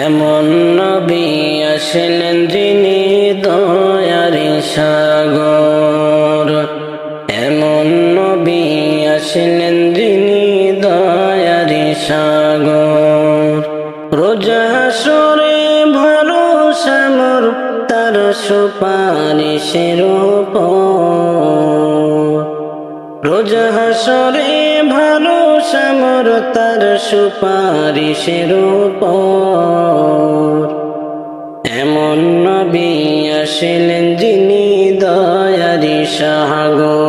এমন নবী আসলেন যিনি দয়ারি সাগর। এমন নবী আসলেন যিনি দয়ারি সাগর। রোজা সরে ভরসা মোর, তার সুপারিশের উপর। রোজ হাসরে ভালো সামর তার সুপারিশের উপর। এমন নবী আসিলেন যিনি দয়ারি সাহাগর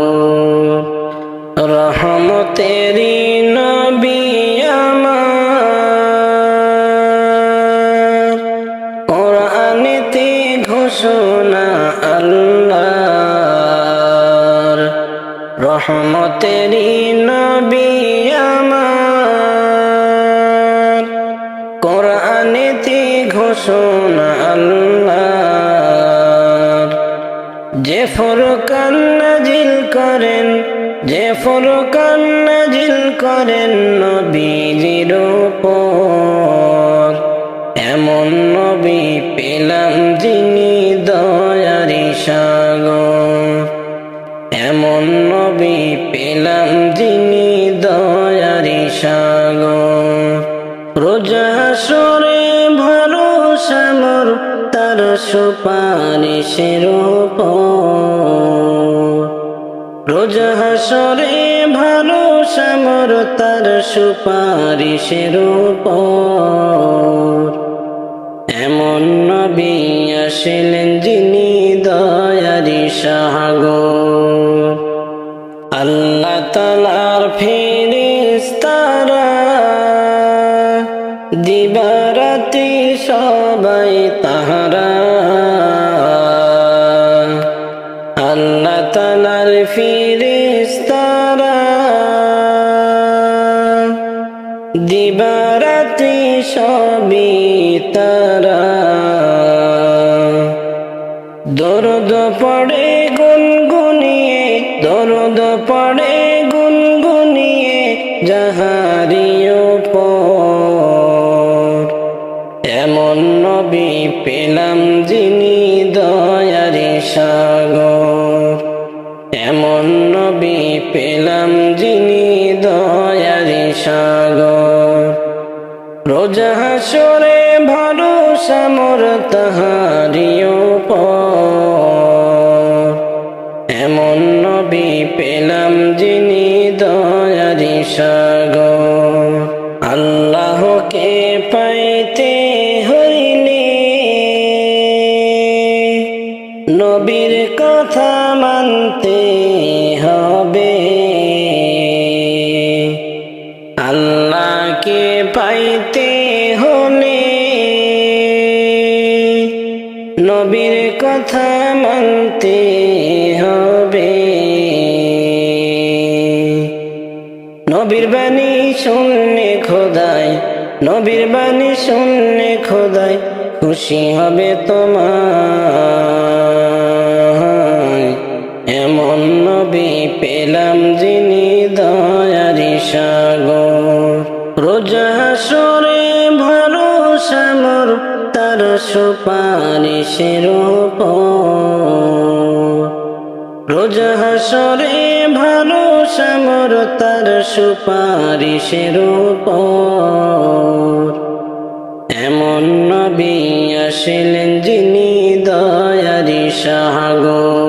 রহমতেরি নবী আমার। কোরআনেতে ঘোষণা আল্লাহর। যে ফরকান করেন, যে ফরকান নাজিল করেন নবীজির উপর। এমন নবী পেলাম যিনি দয়ারি সাগর। নবী পেলাম যিনি দয়ারি সাগর। রোজা সরে ভরসা তার সুপারিশের রোজা সরে ভরসা মোর, তার সুপারিশের এমন নবী আসিলেন যিনি দয়ারি সাগর। আল্লাহ তালার ফিরিস্তারা দিবারাতি সবাই তাহারা। আল্লাহ তালার ফিরিস্তারা দিবারাতি সবই তারা। দরদ পড়ে পড়ে গুনগুনিয়ে যাহারিও পর। এমন নবী পেলাম যিনি দয়ারি সাগর। এমন নবী পেলাম যিনি দয়ারি সাগর। রোজা হাসরে ভরসা মোর তাহারিও পাইতে হইলে নবীর কথা মানতে হবে। আল্লাহকে পাইতে হলে নবীর কথা মানতে হবে। নবীর বাণী শুনলে খোদায় নবীর বাণী শুনলে খোদাই খুশি হবে তোমার এমন নবী পেলাম যিনি দয়ারি সাগর। রোজা সরে ভরসা মোর, তার সুপারিশের উপর। রোজা হাসরে ভরসা মোর তার সুপারিশের উপর। এমন নবী আসিলেন যিনি দয়ারি সাগর।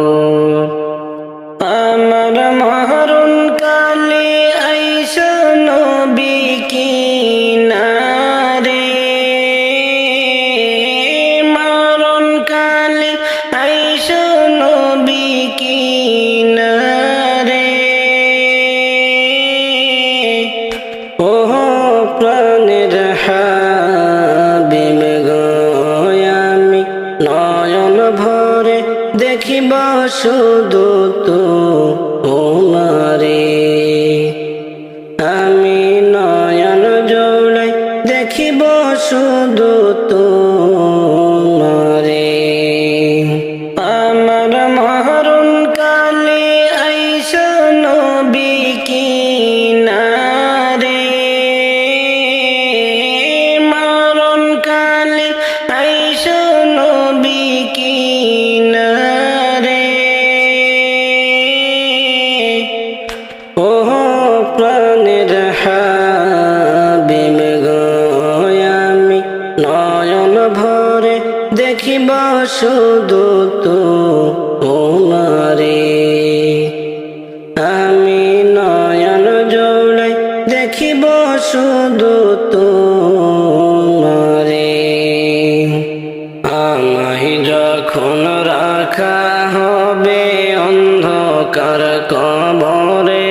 দেখিব শুধু তো শুধু তো ওমারে আমি নয়ন জোড়াই দেখিব শুধু তো মারে আমায় যখন রাখা হবে অন্ধকার কবরে,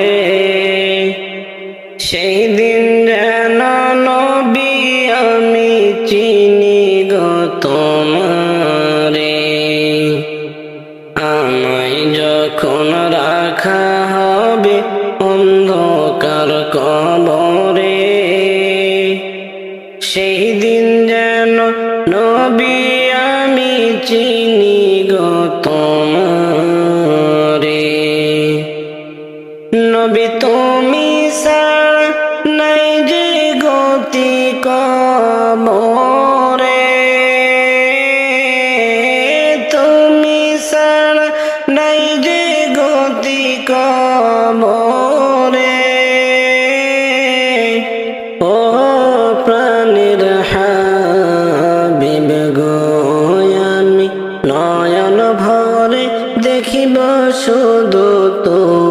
সেই দিন সেই দিন যেন নবী আমি চিনি গো দেখিব শুধু তোমারে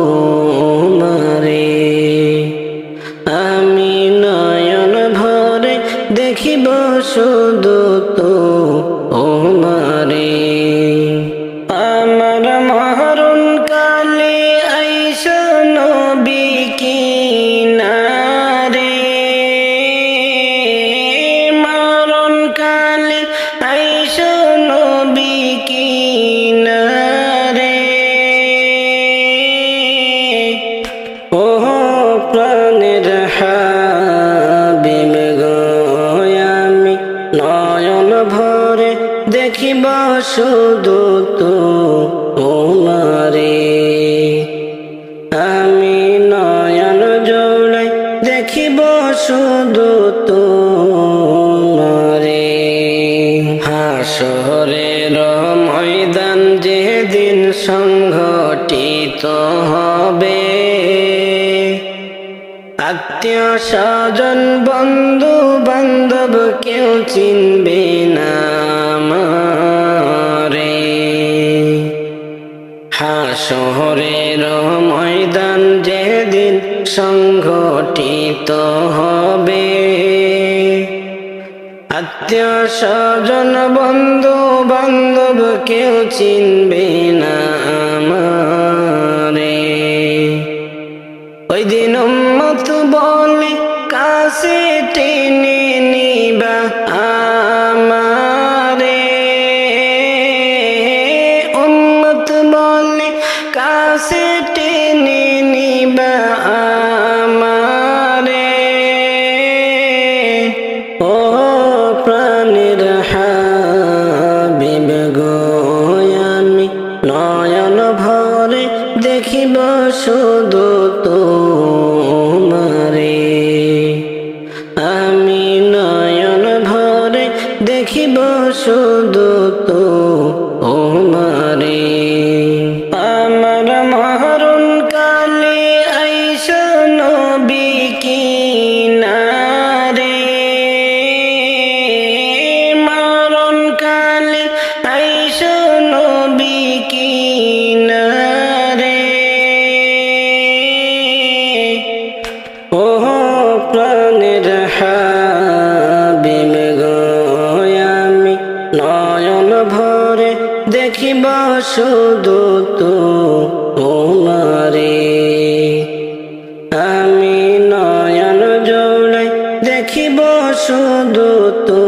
আমি নয়ন ভরে দেখিব শুধু তো ওমারে আমি নয়ন জোড়াই দেখিব শুধু তো হাসরের ময়দান যেদিন সংঘটিত হবে আত্মীয় স্বজন বন্ধু বান্ধব কেউ চিনবে না আমারে। হাসরের ময়দান যেদিন সংঘটিত হবে। আত্মীয় স্বজন বন্ধু বান্ধব কেউ চিনবে নয়ন ভরে দেখিব শুধু তো ওমারে আমি নয়ন জোড়াই দেখিব শুধু তো